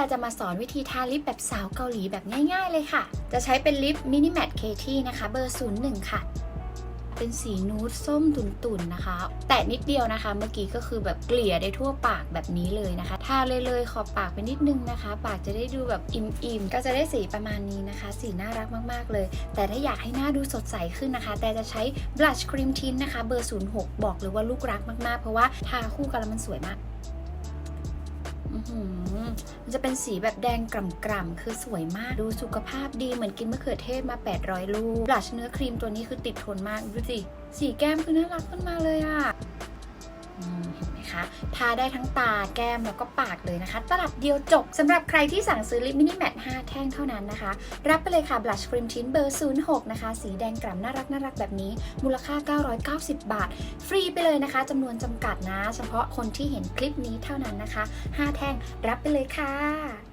แต่จะมาสอนวิธีทาลิปแบบสาวเกาหลีแบบง่าย ๆ เลยค่ะ จะใช้เป็นลิปมินิแมตเคที่นะคะ เบอร์ 01 ค่ะ เป็นสีนูดส้มตุ่นๆนะคะ แตะนิดเดียวนะคะ เมื่อกี้ก็คือแบบเกลี่ยได้ทั่วปากแบบนี้เลยนะคะ ทาเลยๆขอบปากไปนิดนึงนะคะ ปากจะได้ดูแบบอิ่มๆ ก็จะได้สีประมาณนี้นะคะ สีน่ารักมากๆเลย แต่ถ้าอยากให้หน้าดูสดใสขึ้นนะคะ แต่จะใช้บลัชครีมทินนะคะ เบอร์ 06 บอกเลยว่าลูกรักมากๆ เพราะว่าทาคู่กันแล้วมันสวยมาก มันจะเป็นสีแบบแดงกล่ำๆ คือสวยมาก ดูสุขภาพดีเหมือนกินมะเขือเทศมา 800 ลูกบลัชเนื้อครีมตัวนี้คือติดทนมาก ดูสิ สีแก้มคือน่ารักขึ้นมาเลยอะ่ะ นไหมคะ ทาได้ทั้งตาแก้มแล้วก็ปากเลยนะคะ ตลับเดียวจบสำหรับใครที่สั่งซื้อลิปมินิแมท5แท่งเท่านั้นนะคะ รับไปเลยค่ะบลัชครีมทินเบอร์ 06 นะคะ สีแดงกล่ำน่ารักน่ารักแบบนี้ มูลค่า 990 บาท ฟรีไปเลยนะคะจำนวนจำกัดนะ เฉพาะคนที่เห็นคลิปนี้เท่านั้นนะคะ 5 แท่งรับไปเลยค่ะ